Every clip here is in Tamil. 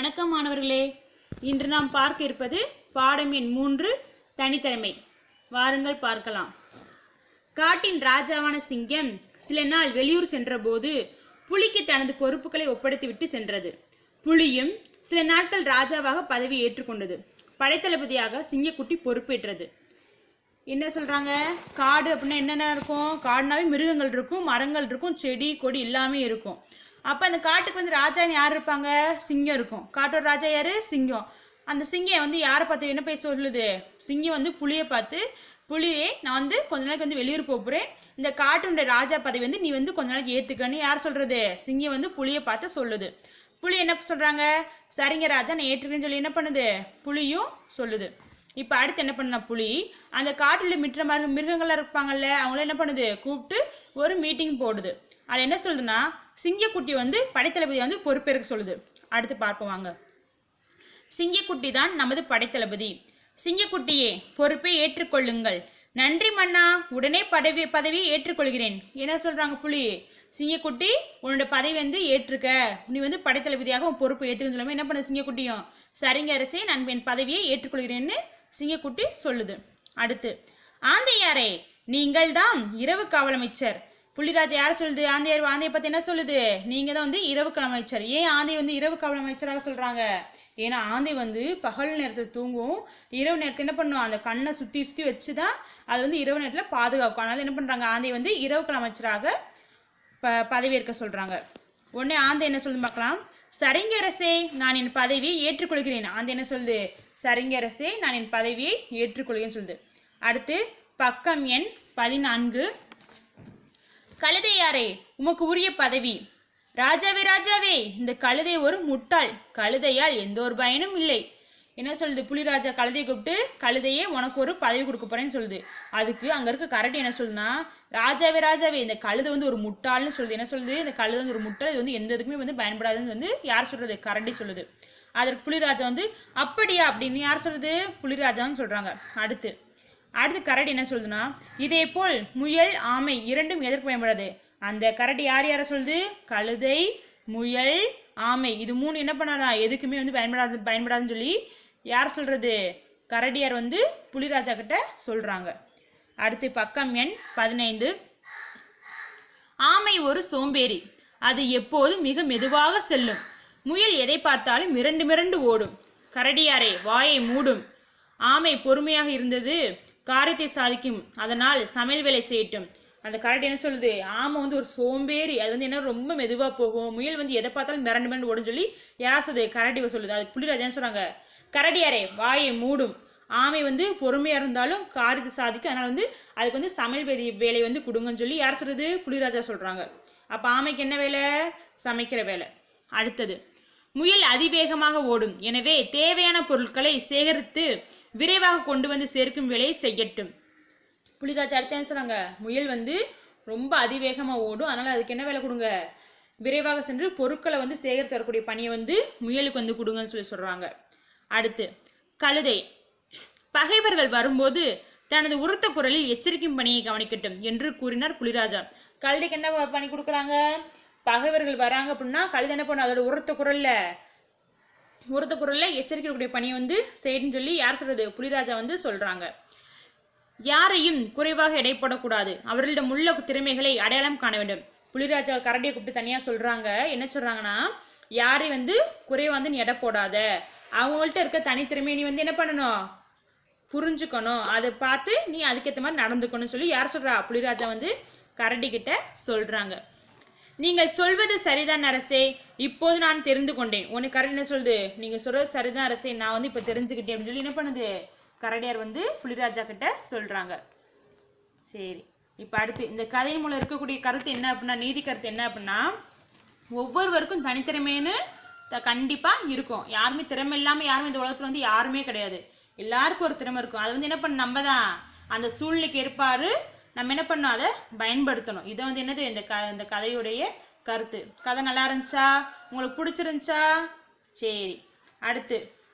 வணக்கம் மாணவர்களே. இன்று நாம் பார்க்க இருப்பது பாடம் எண் மூன்று தனித்தன்மை வாருங்கள் பார்க்கலாம். காட்டின் ராஜாவான சிங்கம் சில நாள் வெளியூர் சென்றபோது புலிக்கு தனது பொறுப்புகளை ஒப்படைத்துவிட்டு சென்றது. புலியும் சில நாட்கள் ராஜாவாக பதவி ஏற்றுக்கொண்டது. படைத்தளபதியாக சிங்கக்குட்டி பொறுப்பேற்றது. என்ன சொல்கிறாங்க காடு அப்படின்னா என்னென்ன இருக்கும்? காடுனாவே மிருகங்கள் இருக்கும் மரங்கள் இருக்கும் செடி கொடி எல்லாமே இருக்கும். அப்போ அந்த காட்டுக்கு வந்து ராஜான்னு யார் இருப்பாங்க? சிங்கம் இருக்கும். காட்டோட ராஜா யார்? சிங்கம். அந்த சிங்கம் வந்து யாரை பார்த்து என்ன போய் சொல்லுது? சிங்கம் வந்து புலியை பார்த்து புலியே நான் வந்து கொஞ்ச நாளைக்கு வந்து வெளியூர் போக போகிறேன் இந்த காட்டுடைய ராஜா பதவி வந்து நீ வந்து கொஞ்ச நாளைக்கு ஏற்றுக்கன்னு யார் சொல்கிறது சிங்கம் வந்து புலியை பார்த்து சொல்லுது. புலி என்ன சொல்கிறாங்க சரிங்க ராஜா நான் ஏற்றுக்கிறேன்னு சொல்லி என்ன பண்ணுது? புலியும் சொல்லுது. இப்போ அடுத்து என்ன பண்ணா புலி அந்த காட்டில் மிற்ற மிருகங்களாக இருப்பாங்கல்ல அவங்கள என்ன பண்ணுது? கூப்பிட்டு ஒரு மீட்டிங் போடுது. அது என்ன சொல்லுதுன்னா சிங்கக்குட்டி வந்து படைத்தளபதி வந்து பொறுப்பேற்க சொல்லுது. அடுத்து பார்ப்போம் வாங்க. சிங்கக்குட்டி தான் நமது படைத்தளபதி. சிங்கக்குட்டியே பொறுப்பை ஏற்றுக்கொள்ளுங்கள். நன்றி மன்னா உடனே பதவி பதவியை ஏற்றுக்கொள்கிறேன். என்ன சொல்கிறாங்க புலி? சிங்கக்குட்டி உன்னோட பதவி வந்து ஏற்றுக்க. நீ வந்து படைத்தளபதியாக உன் பொறுப்பு ஏற்றுக்கன்னு சொல்லாம என்ன பண்ண சிங்கக்குட்டியும்? சரிங்க அரசே நான் என் பதவியை ஏற்றுக்கொள்கிறேன்னு சிங்கக்குட்டி சொல்லுது. அடுத்து ஆந்தையாரே நீங்கள் தான் இரவு காவல் அமைச்சர். புள்ளிராஜா யார் சொல்லுது? ஆந்தையார் ஆந்தையை பத்தி என்ன சொல்லுது? நீங்க தான் வந்து இரவு காவல் அமைச்சர். ஏன் ஆந்தை வந்து இரவு காவல் அமைச்சராக சொல்றாங்க? ஏன்னா ஆந்தை வந்து பகல் நேரத்தில் தூங்கும். இரவு நேரத்தில் என்ன பண்ணும்? அந்த கண்ணை சுற்றி சுற்றி வச்சு தான் அது வந்து இரவு நேரத்தில் பாதுகாக்கும். அதனால என்ன பண்ணுறாங்க ஆந்தை வந்து இரவு காவல் அமைச்சராக ப பதவியேற்க சொல்கிறாங்க உடனே ஆந்தை என்ன சொல்லுது பார்க்கலாம்? சரிங்க அரசே நான் என் பதவியை ஏற்றுக்கொள்கிறேன். ஆந்தை என்ன சொல்லுது? சரிங்க அரசே நான் என் பதவியை ஏற்றுக்கொள்கிறேன்னு சொல்லுது. அடுத்து பக்கம் எண் பதினான்கு. கழுதையாரே உமக்கு உரிய பதவி. ராஜாவே ராஜாவே இந்த கழுதை ஒரு முட்டாள். கழுதையால் எந்த ஒரு பயனும் இல்லை. என்ன சொல்லுது புலிராஜா கழுதையை கூப்பிட்டு? கழுதையே உனக்கு ஒரு பதவி கொடுக்க போறேன்னு சொல்லுது. அதுக்கு அங்க இருக்க கரடி என்ன சொல்லுனா ராஜாவே ராஜாவே இந்த கழுதை வந்து ஒரு முட்டாள்னு சொல்லுது. என்ன சொல்லுது? இந்த கழுதை வந்து ஒரு முட்டாள் இது வந்து எந்த இதுக்குமே வந்து பயன்படாதுன்னு வந்து யார் சொல்றது? கரடி சொல்லுது. அதற்கு புலிராஜா வந்து அப்படியா அப்படின்னு யார் சொல்றது? புலிராஜான்னு சொல்றாங்க. அடுத்து அடுத்து கரடி என்ன சொல்லுதுன்னா இதே போல் முயல் ஆமை இரண்டும் எதற்கு பயன்படாது? அந்த கரடி யார் யாரை சொல்லுது? கழுதை முயல் ஆமை. இது மூணு என்ன பண்ணாதா? எதுக்குமே வந்து பயன்படாது பயன்படாதுன்னு சொல்லி யார் சொல்கிறது கரடியார் வந்து புலிராஜா கிட்ட சொல்கிறாங்க அடுத்து பக்கம் எண் பதினைந்து. ஆமை ஒரு சோம்பேறி. அது எப்போது மிக மெதுவாக செல்லும். முயல் எதை பார்த்தாலும் மிரண்டு மிரண்டு ஓடும். கரடியாரே வாயை மூடும். ஆமை பொறுமையாக இருந்தது. காரியத்தை சாதிக்கும். அதனால் சமையல் வேலை செய்யட்டும். அந்த கரடி என்ன சொல்லுது? ஆமை வந்து ஒரு சோம்பேறி. அது வந்து என்ன ரொம்ப மெதுவாக போகும். முயல் வந்து எதை பார்த்தாலும் மிரண்டு மிரண்டு ஓடும் சொல்லி யார் சொல்லுது? கரடி சொல்லுது. அது புள்ளிராஜா சொல்கிறாங்க கரடியாரே வாயை மூடும். ஆமை வந்து பொறுமையாக இருந்தாலும் காரியத்தை சாதிக்கும். அதனால் வந்து அதுக்கு வந்து சமையல் வேதி வேலையை வந்து கொடுங்கன்னு சொல்லி யார் சொல்கிறது புலிராஜா சொல்கிறாங்க அப்போ ஆமைக்கு என்ன வேலை? சமைக்கிற வேலை. அடுத்தது முயல் அதிவேகமாக ஓடும். எனவே தேவையான பொருட்களை சேகரித்து விரைவாக கொண்டு வந்து சேர்க்கும் வேலையை செய்யட்டும். புலிராஜா அடுத்து என்ன சொல்கிறாங்க முயல் வந்து ரொம்ப அதிவேகமாக ஓடும். அதனால் அதுக்கு என்ன வேலை கொடுங்க? விரைவாக சென்று பொருட்களை வந்து சேகரித்து வரக்கூடிய பணியை வந்து முயலுக்கு வந்து கொடுங்கன்னு சொல்லி சொல்கிறாங்க அடுத்து கழுதை. பகைவர்கள் வரும்போது தனது உரத்த குரலில் எச்சரிக்கும் பணியை கவனிக்கட்டும் என்று கூறினார் புலிராஜா. கழுதைக்கு என்ன பணி கொடுக்குறாங்க? பகைவர்கள் வராங்க அப்படின்னா கழுதை என்ன பண்ணும்? அதோட உரத்த குரல்ல உரத்த குரல்ல எச்சரிக்கக்கூடிய பணியை வந்து செய்யணும்னு சொல்லி யார் சொல்றது? புலிராஜா வந்து சொல்றாங்க. யாரையும் குறைவாக எடைப்படக்கூடாது அவர்களிடம் உள்ள திறமைகளை அடையாளம் காண வேண்டும். புலிராஜா கரடியை கூப்பிட்டு தனியாக சொல்கிறாங்க என்ன சொல்கிறாங்கன்னா யாரையும் வந்து குறைவாக வந்து நீ எடை போடாத. அவங்கள்ட்ட இருக்க தனித்திறமையை நீ வந்து என்ன பண்ணணும்? புரிஞ்சுக்கணும். அதை பார்த்து நீ அதுக்கேற்ற மாதிரி நடந்துக்கணும்னு சொல்லி யார் சொல்கிறா புலிராஜா வந்து கரடி கிட்ட சொல்கிறாங்க நீங்கள் சொல்வது சரிதான் அரசே. இப்போது நான் தெரிந்து கொண்டேன். உனக்கு கரடி என்ன சொல்லுது? நீங்கள் சொல்றது சரிதான் அரசே. நான் வந்து இப்போ தெரிஞ்சுக்கிட்டேன் அப்படின்னு சொல்லி என்ன பண்ணுது? கரடியார் வந்து புலிராஜா கிட்ட சொல்கிறாங்க சரி. இப்போ அடுத்து இந்த கதையின் மூலம் இருக்கக்கூடிய கருத்து என்ன அப்படின்னா நீதி கருத்து என்ன அப்படின்னா ஒவ்வொருவருக்கும் தனித்திறமைன்னு த கண்டிப்பாக இருக்கும். யாருமே திறமை இல்லாமல் யாருமே இந்த உலகத்தில் வந்து யாருமே கிடையாது. எல்லாருக்கும் ஒரு திறமை இருக்கும். அது வந்து என்ன பண்ண நம்ம தான். அந்த சூழ்நிலைக்கு ஏற்பாடு நம்ம என்ன பண்ணோம் அதை பயன்படுத்தணும். இதை வந்து என்னது? இந்த க இந்த கதையுடைய கருத்து. கதை நல்லா இருந்துச்சா? உங்களுக்கு பிடிச்சிருந்துச்சா? சரி. அடுத்து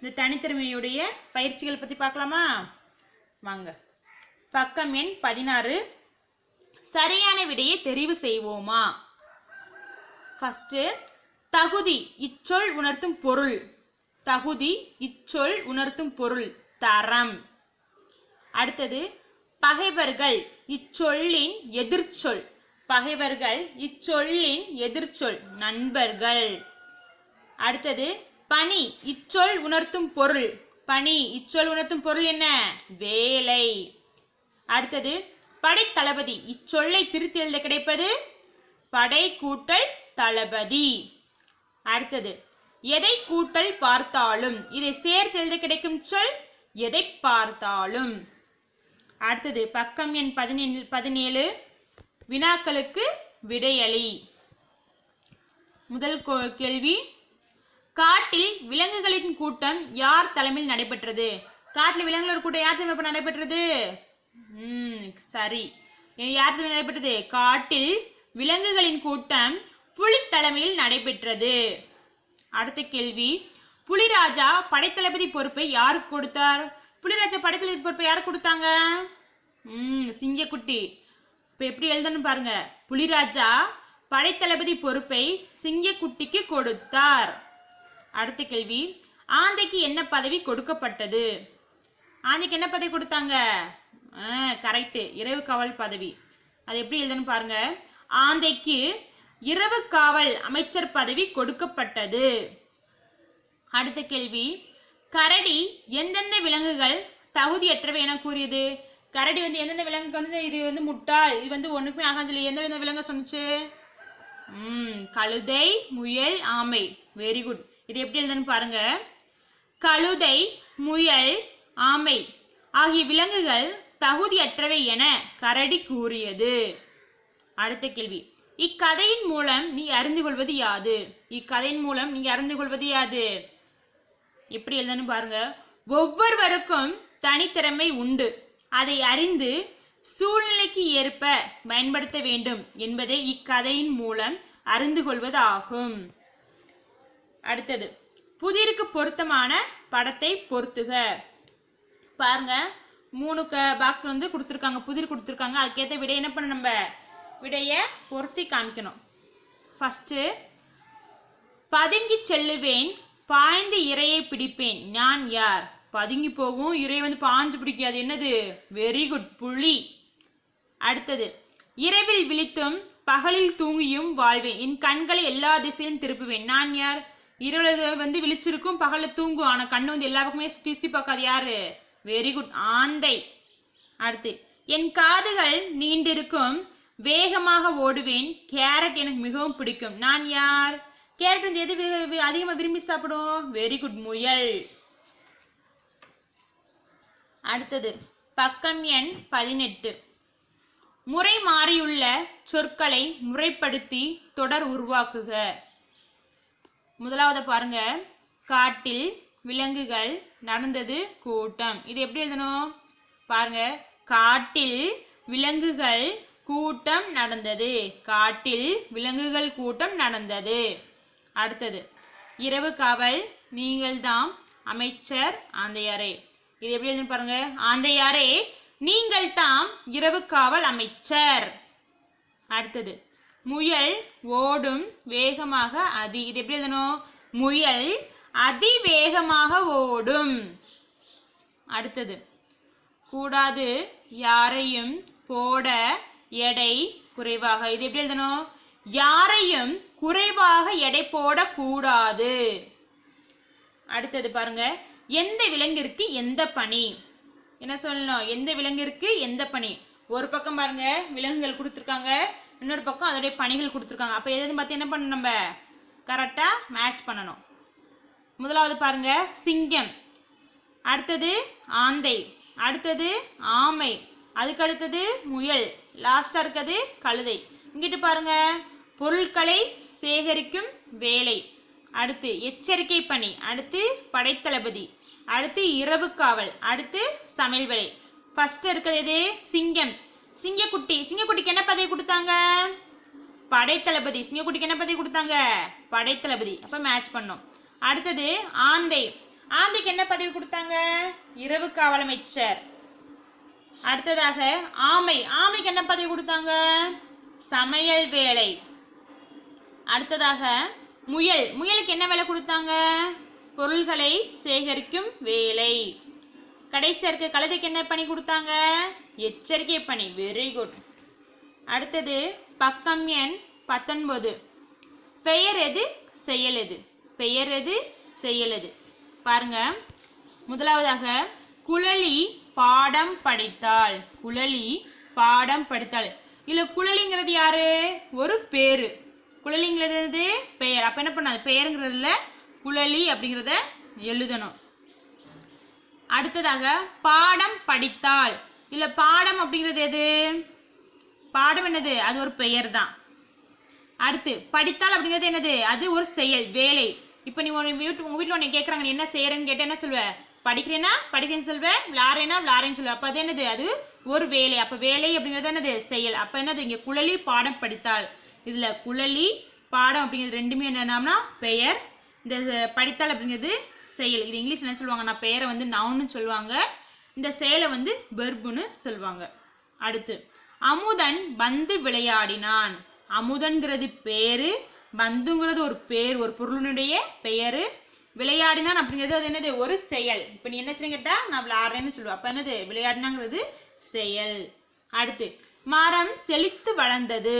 இந்த தனித்திறமையுடைய பயிற்சிகள் பற்றி பார்க்கலாமா? வாங்க. பக்கம் எண் பதினாறு. சரியான விடையை தெரிவு செய்வோமா? ஃபஸ்ட்டு தகுதி இச்சொல் உணர்த்தும் பொருள். தகுதி இச்சொல் உணர்த்தும் பொருள். தரம். அடுத்தது பகைவர்கள் இச்சொல்லின் எதிர்ச்சொல். பகைவர்கள் இச்சொல்லின் எதிர்ச்சொல். நண்பர்கள். அடுத்தது பணி இச்சொல் உணர்த்தும் பொருள். பணி இச்சொல் உணர்த்தும் பொருள் என்ன? வேலை. அடுத்தது படைத்தளபதி இச்சொல்லை பிரித்து எழுத கிடைப்பது? படை கூட்டல் தளபதி. அடுத்தது எதை கூட்டல் பார்த்தாலும்? இதை சேர்த்து எழுத கிடைக்கும் சொல் எதை பார்த்தாலும்? அடுத்தது பக்கம் எண் பதினேழு பதினேழு. வினாக்களுக்கு விடையளி. முதல் கோ- கேள்வி. காட்டில் விலங்குகளின் கூட்டம் யார் தலைமையில் நடைபெற்றது? காட்டில் விலங்குகளோட கூட்டம் யார் தலைமையில் நடைபெற்றது? ம் சரி. யார் தலைமையில் நடைபெற்றது? காட்டில் விலங்குகளின் கூட்டம் புலி தலைமையில் நடைபெற்றது. அடுத்த கேள்வி. புலிராஜா படைத்தளபதி பொறுப்பை யாருக்கு கொடுத்தார்? புலிராஜா படைத்தளபதி பொறுப்பை யார் கொடுத்தாங்க? ம் சிங்கக்குட்டி. இப்போ எப்படி எழுதணும் பாருங்க. புலிராஜா படைத்தளபதி பொறுப்பை சிங்கக்குட்டிக்கு கொடுத்தார். அடுத்த கேள்வி. ஆந்தைக்கு என்ன பதவி கொடுக்கப்பட்டது? ஆந்தைக்கு என்ன பதவி கொடுத்தாங்க? கரெக்டு இரவு காவல் பதவி. அது எப்படி எழுதணும் பாருங்க. ஆந்தைக்கு இரவு காவல் அமைச்சர் பதவி கொடுக்கப்பட்டது. அடுத்த கேள்வி. கரடி எந்தெந்த விலங்குகள் தகுதியற்றவை என கூறியது? கரடி வந்து எந்தெந்த விலங்குக்கு வந்து இது வந்து முட்டாள் இது வந்து ஒண்ணுக்குமே ஆகான்னு சொல்லி எந்தெந்த விலங்கு சொன்னுச்சு? ம் கழுதை முயல் ஆமை. வெரி குட் இது எப்படி எழுதுன்னு பாருங்க. கழுதை முயல் ஆமை ஆகிய விலங்குகள் தகுதியற்றவை என கரடி கூறியது. அடுத்த கேள்வி. இக்கதையின் மூலம் நீ அறிந்து கொள்வது யாது? இக்கதையின் மூலம் நீ அறிந்து கொள்வது யாது? எப்படி எழுதணும் பாருங்க. ஒவ்வொருவருக்கும் தனித்திறமை உண்டு. அதை அறிந்து சூழ்நிலைக்கு ஏற்ப பயன்படுத்த வேண்டும் என்பதை இக்கதையின் மூலம் அறிந்து கொள்வதாகும். அடுத்தது புதிருக்கு பொருத்தமான படத்தை பொருத்துக. பாருங்க மூணு க பாக்ஸ் வந்து கொடுத்துருக்காங்க புதிர் கொடுத்துருக்காங்க. அதுக்கேற்ற விடை என்ன பண்ண நம்ம? விடையை பொருத்தி காமிக்கணும். ஃபஸ்ட்டு பதுங்கி செல்லுவேன் பாய்ந்து இரையை பிடிப்பேன். நான் யார்? பதுங்கி போகும். இறை வந்து பாஞ்சு பிடிக்காது. என்னது? வெரி குட் புலி. அடுத்தது. இரவில் விழித்தும் பகலில் தூங்கியும் வாழ்வேன். என் கண்களை எல்லா திசையும் திருப்புவேன். நான் யார்? இரவுல வந்து விழிச்சிருக்கும் பகலில் தூங்கும். ஆனால் கண்ணு வந்து எல்லா பக்கமே சுத்தி சுத்தி பார்க்காது. யாரு? வெரி குட் ஆந்தை. அடுத்து. என் காதுகள் நீண்டிருக்கும். வேகமாக ஓடுவேன். கேரட் எனக்கு மிகவும் பிடிக்கும். நான் யார்? கேரட் வந்து எது வி- விரும்பி சாப்பிடும்? வெரி குட் முயல். அடுத்தது பக்கம் எண் பதினெட்டு. முறை மாறியுள்ள சொற்களை முறைப்படுத்தி தொடர் உருவாக்குக. முதலாவது பாருங்க. காட்டில் விலங்குகள் நடந்தது கூட்டம். இது எப்படி எழுதணும்? பாருங்க. காட்டில் விலங்குகள் கூட்டம் நடந்தது. காட்டில் விலங்குகள் கூட்டம் நடந்தது. அடுத்தது. இரவு காவல் நீங்கள்தாம் அமைச்சர் ஆந்தையாரே. இது எப்படி எழுதணும் பாருங்க. ஆந்தையாரே நீங்கள் தாம் இரவு காவல் அமைச்சர். அடுத்தது. முயல் ஓடும் வேகமாக அதி இது எப்படி எழுதணும்? முயல் அதிவேகமாக ஓடும். அடுத்தது. கூடாது யாரையும் போட எடை குறைவாக. இது எப்படி எழுதணும்? யாரையும் குறைவாக எடை போடக்கூடாது. அடுத்தது பாருங்க. எந்த விலங்கிற்கு எந்த பணி என்ன சொல்லணும்? எந்த விலங்கிற்கு எந்த பணி ஒரு பக்கம் பாருங்க விலங்குகள் கொடுத்துருக்காங்க. இன்னொரு பக்கம் அதோடைய பணிகள் கொடுத்துருக்காங்க. அப்போ எதாவது பார்த்து என்ன பண்ணணும் நம்ம? கரெக்டாக மேட்ச் பண்ணணும். முதலாவது பாருங்க சிங்கம். அடுத்தது ஆந்தை. அடுத்தது ஆமை. அதுக்கு அடுத்தது முயல் லாஸ்டாக இருக்கிறது கழுதை. இங்கிட்டு பாருங்க பொருட்களை சேகரிக்கும் வேலை. அடுத்து எச்சரிக்கை பணி. அடுத்து படைத்தளபதி. அடுத்து இரவு காவல். அடுத்து சமையல் வேலை. ஃபஸ்ட்டு இருக்கிறது எது? சிங்கம். சிங்கக்குட்டி. சிங்கக்குட்டிக்கு என்ன பதவி கொடுத்தாங்க? படைத்தளபதி. சிங்கக்குட்டிக்கு என்ன பதவி கொடுத்தாங்க? படைத்தளபதி. அப்போ மேட்ச் பண்ணோம். அடுத்தது ஆந்தை. ஆந்தைக்கு என்ன பதவி கொடுத்தாங்க? இரவு காவல் அமைச்சர். அடுத்ததாக ஆமை. ஆமைக்கு என்ன பதவி கொடுத்தாங்க? சமையல் வேலை. அடுத்ததாக முயல். முயலுக்கு என்ன வேலை கொடுத்தாங்க? பொருள்களை சேகரிக்கும் வேலை. கடைசியாக இருக்க கழுதைக்கு என்ன பணி கொடுத்தாங்க? எச்சரிக்கை பணி. வெரி குட் அடுத்தது பக்கம் எண் பத்தொன்பது. பெயர் எது? செயல் எது? பெயர் எது? செயல் எது? பாருங்க. முதலாவதாக குழலி பாடம் படித்தாள். குழலி பாடம் படித்தாள். இல்லை குழலிங்கிறது யாரு? ஒரு பேரு. குழலிங்கிறது பெயர். அப்போ என்ன பண்ணாது? பெயருங்கிறதுல குழலி அப்படிங்கிறத எழுதணும். அடுத்ததாக பாடம் படித்தாள் இல்லை பாடம் அப்படிங்கிறது எது? பாடம் என்னது? அது ஒரு பெயர் தான் அடுத்து படித்தால் அப்படிங்கிறது என்னது? அது ஒரு செயல் வேலை. இப்போ நீ உன் வீட்டு உங்கள் வீட்டில் உன்னை கேட்குறாங்க நீ என்ன செய்கிறேன்னு கேட்டால் என்ன சொல்வ படிக்கிறேன்னா படிக்கிறேன்னு சொல்வேன் விளாட்றேன்னா விளாட்றேன்னு சொல்லுவேன் அப்போ அது என்னது? அது ஒரு வேலை. அப்போ வேலை அப்படிங்கிறது என்னது? செயல். அப்போ என்னது? இங்கே குழலி பாடம் படித்தாள் இதில் குழலி பாடம் அப்படிங்கிறது ரெண்டுமே என்னன்னா பெயர் இந்த படித்தால் அப்படிங்கிறது செயல். இது இங்கிலீஷ் என்ன சொல்லுவாங்க நான் பெயரை வந்து நவுன்னு சொல்லுவாங்க. இந்த செயலை வந்து வெர்புன்னு சொல்லுவாங்க. அடுத்து அமுதன் பந்து விளையாடினான். அமுதன்கிறது பேரு பந்துங்கிறது ஒரு பேர் ஒரு பொருளினுடைய பெயரு. விளையாடினான் அப்படிங்கிறது அது என்னது? ஒரு செயல். இப்போ நீ என்ன செய்ய கேட்டா நான் விளையாடுறேன்னு சொல்லுவேன் அப்போ என்னது? விளையாடினாங்கிறது செயல். அடுத்து மரம் செழித்து வளர்ந்தது.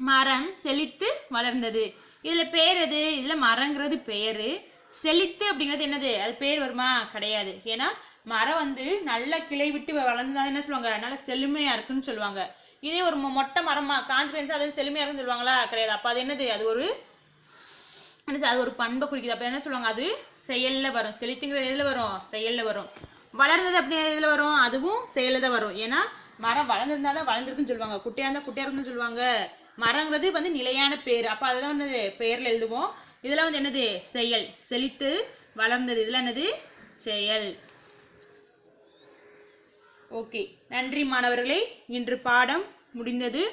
மரம் செழித்து வளர்ந்தது. இதில் பேர் எது? இதில் மரங்கிறது பெயர் செழித்து அப்படிங்கிறது என்னது? அது பேர் வருமா? கிடையாது. ஏன்னா மரம் வந்து நல்லா கிளை விட்டு வளர்ந்ததா என்ன சொல்லுவாங்க? நல்ல செழுமையாக இருக்குன்னு சொல்லுவாங்க. இதே ஒரு மொட்டை மரமா காஞ்சி போயிருந்துச்சா அது செழுமையாக இருக்குன்னு சொல்லுவாங்களா? கிடையாது. அப்போ அது என்னது? அது ஒரு என்னது? அது ஒரு பண்பை குறிக்குது. அப்போ என்ன சொல்லுவாங்க? அது செயலில் வரும். செழித்துங்கிறது எதில் வரும்? செயலில் வரும். வளர்ந்தது அப்படிங்கிற இதில் வரும்? அதுவும் செயலில் தான் வரும். ஏன்னா மரம் வளர்ந்துருந்தா தான் வளர்ந்துருக்குன்னு சொல்லுவாங்க. குட்டையாக இருந்தால் குட்டையாக இருக்குன்னு சொல்லுவாங்க. மரங்கிறது வந்து நிலையான பேர். அப்போ அதுதான் என்னது பெயரில் எழுதுவோம். இதெல்லாம் வந்து என்னது? செயல். செழித்து வளர்ந்தது. இதெல்லாம் என்னது? செயல். ஓகே. நன்றி மாணவர்களே. இன்று பாடம் முடிந்தது.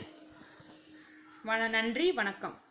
வண நன்றி. வணக்கம்.